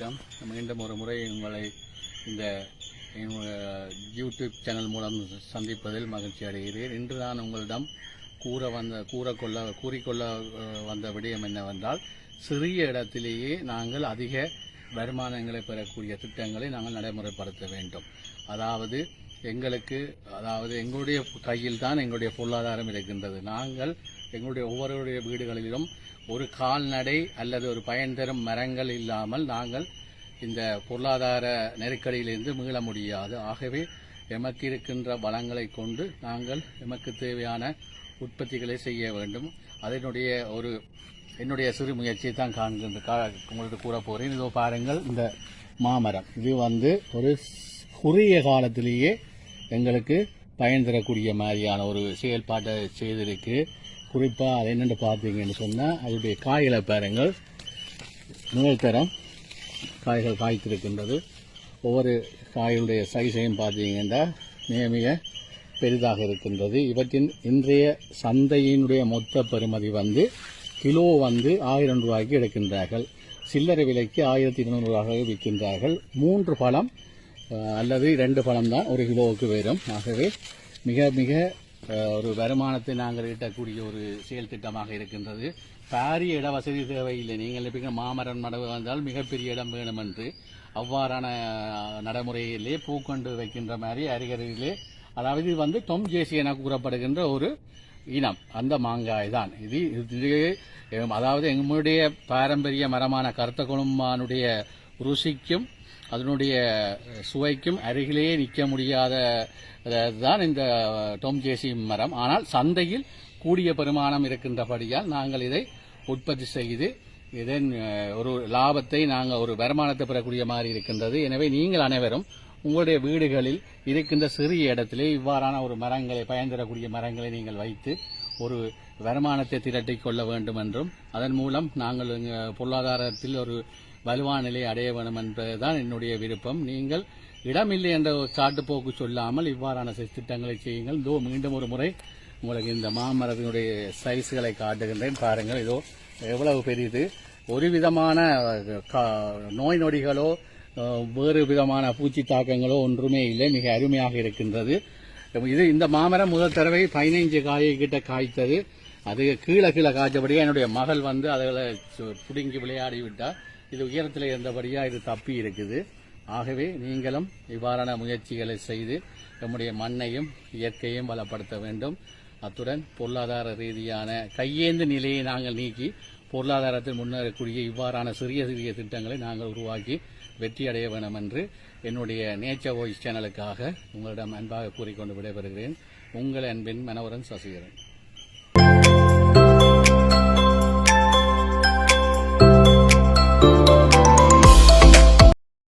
வணக்கம். மீண்டும் ஒரு முறை உங்களை இந்த யூடியூப் சேனல் மூலம் சந்திப்பதில் மகிழ்ச்சி அடைகிறேன். இன்று நான் உங்களிடம் கூற வந்த கூறக்கொள்ள கூறிக்கொள்ள வந்த விடயம் என்னவென்றால் சிறிய இடத்திலேயே நாங்கள் அதிக வருமானங்களை பெறக்கூடிய திட்டங்களை நாங்கள் நடைமுறைப்படுத்த வேண்டும். அதாவது எங்களுக்கு அதாவது எங்களுடைய கையில் தான் எங்களுடைய பொருளாதாரம் இருக்கின்றது. நாங்கள் எங்களுடைய ஒவ்வொருடைய வீடுகளிலும் ஒரு கால்நடை அல்லது ஒரு பயன் தரும் மரங்கள் இல்லாமல் நாங்கள் இந்த பொருளாதார நெருக்கடியிலிருந்து மீள முடியாது. ஆகவே எமக்கு இருக்கின்ற வளங்களை கொண்டு நாங்கள் எமக்கு தேவையான உற்பத்திகளை செய்ய வேண்டும். அதனுடைய ஒரு என்னுடைய சிறு முயற்சியை தான் காண்கின்ற கா- உங்களுக்கு கூற போகிறேன் இதோ பாருங்கள் இந்த மாமரம். இது வந்து ஒரு குறுகிய காலத்திலேயே எங்களுக்கு பயன் தரக்கூடிய மாதிரியான ஒரு செயல்பாட்டை செய்திருக்கு. குறிப்பாக அது என்னென்னு பார்த்தீங்கன்னு சொன்னால் அதனுடைய காய்களை பாருங்கள். நிழல்தரம் காய்கள் காய்த்திருக்கின்றது. ஒவ்வொரு காயுடைய சைஸையும் பார்த்தீங்கன்னா மிக மிக பெரிதாக இருக்கின்றது. இவற்றின் இன்றைய சந்தையினுடைய மொத்த பெறுமதி வந்து கிலோ வந்து ஆயிரம் ரூபாய்க்கு எடுக்கின்றார்கள். சில்லறை விலைக்கு ஆயிரத்தி இருநூறுவாக விற்கின்றார்கள். மூன்று பழம் அல்லது இரண்டு பழம் தான் ஒரு கிலோவுக்கு வரும். ஆகவே மிக மிக ஒரு வருமானத்தை நாங்கள் ஈட்டக்கூடிய ஒரு செயல் திட்டமாக இருக்கின்றது. பாரிய இட வசதி தேவையில்லை. நீங்கள் இப்போ மாமரம் நடவு வந்தால் மிகப்பெரிய இடம் வேணும் என்று அவ்வாறான நடைமுறையிலே பூக்கொண்டு வைக்கின்ற மாதிரி அருகருகிலே அதாவது இது வந்து டொம் ஜேசி என கூறப்படுகின்ற ஒரு இனம். அந்த மாங்காய் தான் இது இது அதாவது எங்களுடைய பாரம்பரிய மரமான கருத்த குழுமானுடைய ருசிக்கும் அதனுடைய சுவைக்கும் அருகிலேயே நிற்க முடியாத தான் இந்த டோம் ஜேசி மரம். ஆனால் சந்தையில் கூடிய பெருமானம் இருக்கின்றபடியால் நாங்கள் இதை உற்பத்தி செய்து இதன் ஒரு லாபத்தை நாங்கள் ஒரு வருமானத்தை பெறக்கூடிய மாதிரி இருக்கின்றது. எனவே நீங்கள் அனைவரும் உங்களுடைய வீடுகளில் இருக்கின்ற சிறிய இடத்திலே இவ்வாறான ஒரு மரங்களை பயன்தரக்கூடிய மரங்களை நீங்கள் வைத்து ஒரு வருமானத்தை திரட்டிக் கொள்ள வேண்டும் என்றும் அதன் மூலம் நாங்கள் பொருளாதாரத்தில் ஒரு வலுவான நிலை அடைய வேண்டும் என்பதுதான் என்னுடைய விருப்பம். நீங்கள் இடமில்லை என்ற ஒரு சொல்லாமல் இவ்வாறான திட்டங்களை செய்யுங்கள். இதோ மீண்டும் ஒரு முறை உங்களுக்கு இந்த மாமரத்தினுடைய சைஸ்களை காட்டுகின்றேன். பாருங்கள் இதோ எவ்வளவு பெரியது. ஒரு விதமான கா- நோய் நொடிகளோ வேறு விதமான பூச்சி தாக்கங்களோ ஒன்றுமே இல்லை. மிக அருமையாக இருக்கின்றது. இது இந்த மாமரம் முதல் தடவை பதினைஞ்சு காயை கிட்ட காய்த்தது. அது கீழே கீழே காய்ச்சபடியாக என்னுடைய மகள் வந்து அதில் பிடுங்கி விளையாடி விட்டால் இது உயரத்தில் இருந்தபடியாக இது தப்பி இருக்குது. ஆகவே நீங்களும் இவ்வாறான முயற்சிகளை செய்து நம்முடைய மண்ணையும் இயற்கையும் பலப்படுத்த வேண்டும். அத்துடன் பொருளாதார ரீதியான கையேந்து நிலையை நாங்கள் நீக்கி பொருளாதாரத்தில் முன்னேறக்கூடிய இவ்வாறான சிறிய சிறிய திட்டங்களை நாங்கள் உருவாக்கி வெற்றி அடைய வேண்டும் என்று என்னுடைய நேச்சர் வாய்ஸ் சேனலுக்காக உங்களிடம் அன்பாக கூறிக்கொண்டு விடைபெறுகிறேன். உங்கள் அன்பின் மனவரன் சசிகரன்.